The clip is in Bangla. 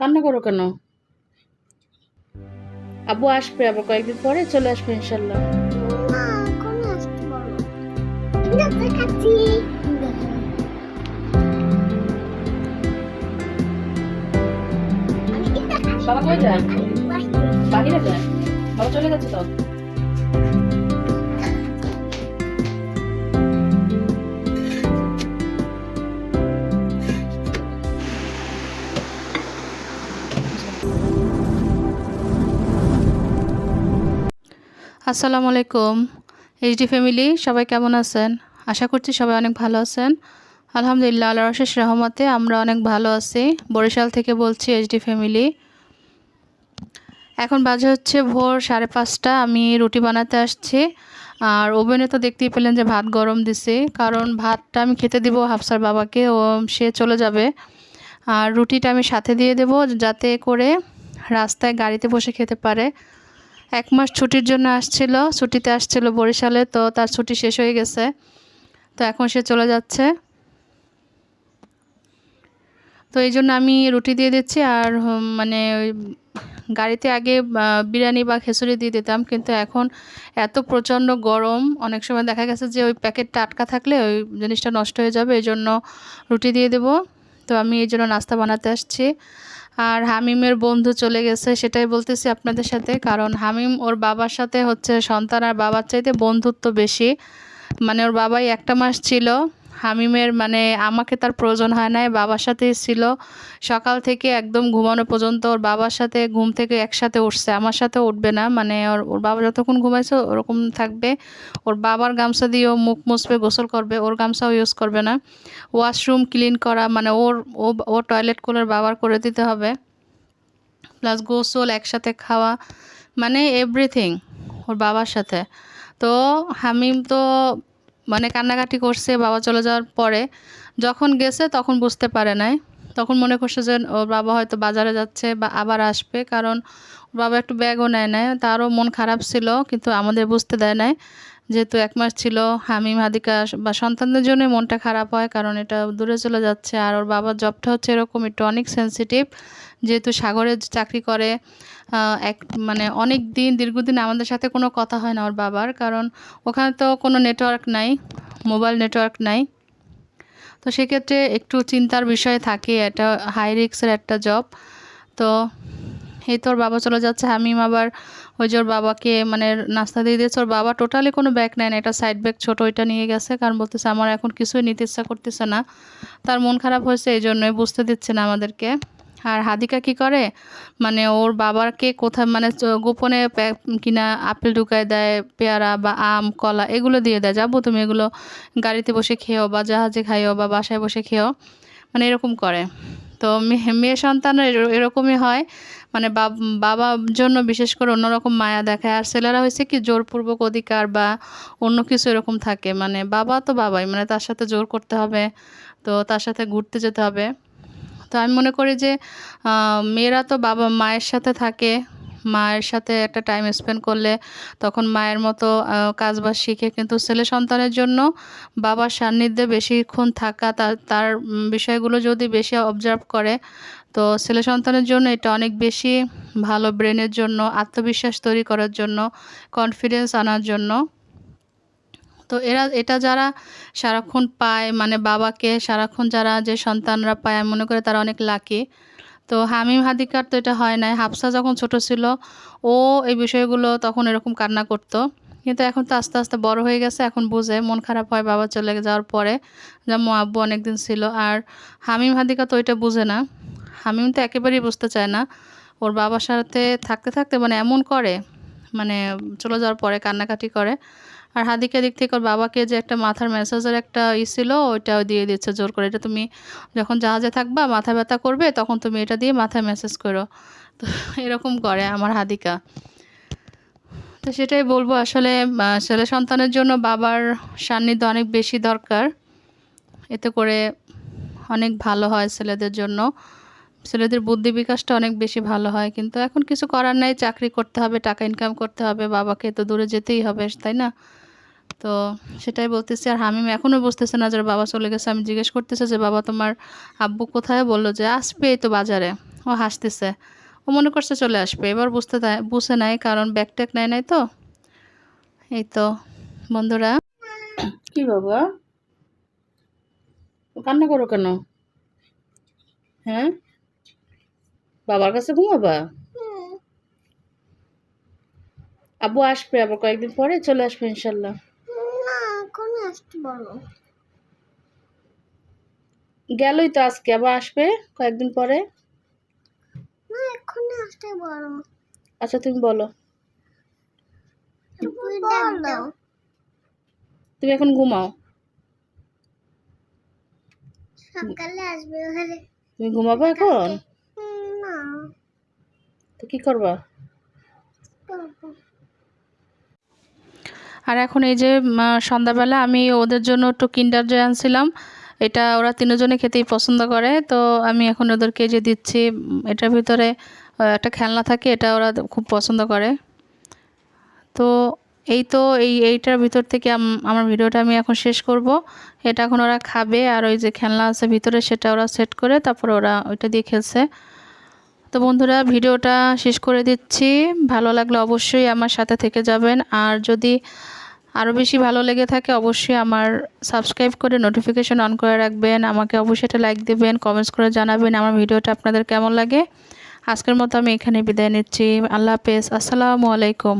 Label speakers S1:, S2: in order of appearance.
S1: কান্না করো কেন? আবু আসবে আবার কয়েকদিন পরে চলে আসবে ইনশাল্লাহ। বাবা কই যায়? বাহিরে যায়? বাবা চলে গেছে তো? আসসালামু আলাইকুম। এইচডি ফ্যামিলি সবাই কেমন আছেন? আশা করছি সবাই অনেক ভালো আছেন। আলহামদুলিল্লাহ আল্লাহ রশেষ রহমতে আমরা অনেক ভালো আছি। বরিশাল থেকে বলছি এইচডি ফ্যামিলি এখন বাজে হচ্ছে ভোর সাড়ে পাঁচটা। আমি রুটি বানাতে আসছি। আর ওভেনে তো দেখতেই পেলেন যে ভাত গরম দিছি। কারণ ভাতটা আমি খেতে দিব হাফসার বাবাকে, ও সে চলে যাবে। আর রুটিটা আমি সাথে দিয়ে দেব যাতে করে রাস্তায় গাড়িতে বসে খেতে পারে। এক মাস ছুটির জন্য আসছিল, ছুটিতে আসছিল বরিশালে, তো তার ছুটি শেষ হয়ে গেছে। তো এখন সে চলে যাচ্ছে। তো এই জন্য আমি রুটি দিয়ে দিচ্ছি আর মানে গাড়িতে আগে বিরিয়ানি বা খেসুরি দিয়ে দিতাম, কিন্তু এখন এত প্রচণ্ড গরম, অনেক সময় দেখা গেছে যে ওই প্যাকেটটা আটকা থাকলে ওই জিনিসটা নষ্ট হয়ে যাবে, এই জন্য রুটি দিয়ে দেবো। তো আমি এই জন্য নাস্তা বানাতে আসছি। আর হামিমের বন্ধু চলে গেছে, সেটাই বলতেছি আপনাদের সাথে। কারণ হামিম ওর বাবার সাথে হচ্ছে সন্তান আর বাবার চাইতে বন্ধুত্ব বেশি। মানে ওর বাবাই একটা মাস ছিল হামিমের মানে আমাকে তার প্রয়োজন হয় নাই, বাবার সাথে ছিল। সকাল থেকে একদম ঘুমানো পর্যন্ত ওর বাবার সাথে ঘুম থেকে একসাথে উঠছে। আমার সাথে উঠবে না মানে ওর ওর বাবা যতক্ষণ ঘুমাইছে ওরকম থাকবে। ওর বাবার গামছা দিয়ে মুখ মুছবে, গোসল করবে, ওর গামছাও ইউজ করবে না। ওয়াশরুম ক্লিন করা মানে ওর, ও ও টয়লেট করে বাবার করে দিতে হবে। প্লাস গোসল, একসাথে খাওয়া মানে এভরিথিং ওর বাবার সাথে। তো হামিম তো মানে কান্নাকাটি করছে, বাবা চলে যাওয়ার পরে যখন গেছে তখন বুঝতে পারে নাই। তখন মনে করছে যে ওর বাবা হয়তো বাজারে যাচ্ছে বা আবার আসবে, কারণ ওর বাবা একটু ব্যাগও নেয় নাই। তারও মন খারাপ ছিল, কিন্তু আমাদের বুঝতে দেয় নাই। যেহেতু এক মাস ছিল হামিম হাদিকা বা সন্তানদের জন্য মনটা খারাপ হয়, কারণ এটা দূরে চলে যাচ্ছে। আর ওর বাবার জবটা হচ্ছে এরকম একটু অনেক সেন্সিটিভ যেহেতু সাগরে চাকরি করে এক মানে অনেক দিন, দীর্ঘদিন আমাদের সাথে কোনো কথা হয় না ওর বাবার, কারণ ওখানে তো কোনো নেটওয়ার্ক নাই মোবাইল নেটওয়ার্ক নাই। তো সেক্ষেত্রে একটু চিন্তার বিষয় থাকে এটা হাই রিক্সের একটা জব তো এই তোর বাবা চলে যাচ্ছে, হামিম আবার ওই যে ওর বাবাকে মানে নাস্তা দিয়ে দিয়েছে। ওর বাবা টোটালি কোনো ব্যাগ নেয় না, এটা সাইড ব্যাগ ছোটো ওইটা নিয়ে গেছে, কারণ বলতেছে, আমার এখন কিছুই নিতে ইচ্ছা করতেছে না। তার মন খারাপ হয়েছে এই জন্যই বুঝতে দিচ্ছে না আমাদেরকে। আর হাদিকা কি করে? মানে ওর বাবাকে কোথায় মানে গোপনে কিনা আপেল ঢুকায় দেয়, পেয়ারা বা আম, কলা এগুলো দিয়ে দেয়। যাব তুমি এগুলো গাড়িতে বসে খেয়েও বা জাহাজে খাইও বা বাসায় বসে খেও মানে এরকম করে। তো মেয়ে এর- এরকমই হয়। মানে বাব- বাবার জন্য বিশেষ করে অন্যরকম মায়া দেখায়। আর ছেলেরা হয়েছে কি জোরপূর্বক অধিকার বা অন্য কিছু এরকম থাকে। মানে বাবা তো বাবাই মানে তার সাথে জোর করতে হবে। তো তার সাথে ঘুরতে যেতে হবে। তো আমি মনে করি যে মেয়েরা তো বাবা মায়ের সাথে থাকে মায়ের সাথে একটা টাইম স্পেন্ড করলে তখন মায়ের মতো আহ, কাজবাজ শিখে কিন্তু ছেলে সন্তানের জন্য বাবার সান্নিধ্যে বেশিক্ষণ থাকা তার তার বিষয়গুলো যদি বেশি অবজার্ভ করে তো ছেলে সন্তানের জন্য এটা অনেক বেশি ভালো ব্রেনের জন্য আত্মবিশ্বাস তৈরি করার জন্য কনফিডেন্স আনার জন্য। তো এরা, এটা যারা সারাক্ষণ পায় মানে বাবাকে সারাক্ষণ যারা যে সন্তানরা পায়, আমি মনে করি তারা অনেক লাকি তো হামিম হাদিকার তো এটা হয় নাই। হাফসা যখন ছোট ছিল, ও এই বিষয়গুলো তখন এরকম কান্না করতো। কিন্তু এখন তো আস্তে আস্তে বড় হয়ে গেছে, এখন বুঝে, মন খারাপ হয় বাবা চলে যাওয়ার পরে, যেমন আব্বু অনেকদিন ছিল। আর হামিম হাদিকা তো ওইটা বুঝে না। হামিম তো একেবারেই বুঝতে চায় না। ওর বাবার সাথে থাকতে থাকতে মানে এমন করে মানে চলে যাওয়ার পরে কান্নাকাটি করে। আর হাদিকা দিক থেকে ওর বাবাকে যে একটা মাথার ম্যাসাজের একটা ই ছিল, ওইটাও দিয়ে দিচ্ছে জোর করে। এটা তুমি যখন জাহাজে থাকবা, মাথা ব্যথা করবে, তখন তুমি এটা দিয়ে মাথায় ম্যাসেজ করো। তো এরকম করে আমার হাদিকা। তো সেটাই বলব, আসলে ছেলে সন্তানের জন্য বাবার সান্নিধ্য অনেক বেশি দরকার। এতে করে অনেক ভালো হয় ছেলেদের জন্য। ছেলেদের বুদ্ধি বিকাশটা অনেক বেশি ভালো হয়। কিন্তু এখন কিছু করার নাই, চাকরি করতে হবে, টাকা ইনকাম করতে হবে, বাবাকে তো দূরে যেতেই হবে, তাই না? তো সেটাই বলতেছি। আর হামিম এখনও বুঝতেছে না যে বাবা চলে গেছে। আমি জিজ্ঞেস করতেছে যে বাবা তোমার আব্বু কোথায়? বলল যে আসবে এই তো বাজারে। ও হাসতেছে। ও মনে করছে চলে আসবে। এবার বুঝতে দেয়- বুঝে নাই কারণ ব্যাগ ট্যাগ নেয় নাই তো। এই তো বন্ধুরা। কি বাবা? কান্না করো কেন? হ্যাঁ? বাবার কাছে ঘুমাবা?
S2: হুম,
S1: আব্বু আসবে আবার কয়েকদিন পরে চলে আসবে ইনশাল্লাহ।
S2: এখন আসতে বলো।
S1: গেলই তো আজকে আবার আসবে কয়েকদিন পরে?
S2: না এখন আসতে বলো।
S1: আচ্ছা তুমি বলো।
S2: তুমি
S1: তুমি এখন ঘুমাও।
S2: সকালে আসবে
S1: তুমি ঘুমাবো এখন?
S2: না।
S1: তো কি করব। আর এখন এই যে সন্ধ্যাবেলা আমি ওদের জন্য একটু কিন্ডার জয় আনছিলাম। এটা ওরা তিনজনে খেতেই পছন্দ করে। তো আমি এখন ওদেরকে যে দিচ্ছি এটার ভিতরে একটা খেলনা থাকে, এটা ওরা খুব পছন্দ করে। তো এই তো এই, এইটার ভিতর থেকে আমার ভিডিওটা আমি এখন শেষ করব। এটা এখন ওরা খাবে আর ওই যে খেলনা আছে ভিতরে, সেটা ওরা সেট করে তারপর ওরা ওইটা দিয়ে খেলছে। তো বন্ধুরা, ভিডিওটা শেষ করে দিচ্ছি। ভালো লাগলে অবশ্যই আমার সাথে থেকে যাবেন। আর যদি আরও বেশি ভালো লেগে থাকে, অবশ্যই আমার সাবস্ক্রাইব করে নোটিফিকেশন অন করে রাখবেন। আমাকে অবশ্যই এটা লাইক দেবেন কমেন্টস করে জানাবেন আমার ভিডিওটা আপনাদের কেমন লাগে। আজকের মতো আমি এখানে বিদায় নিচ্ছি। আল্লাহ হাফেজ। আসসালামু আলাইকুম।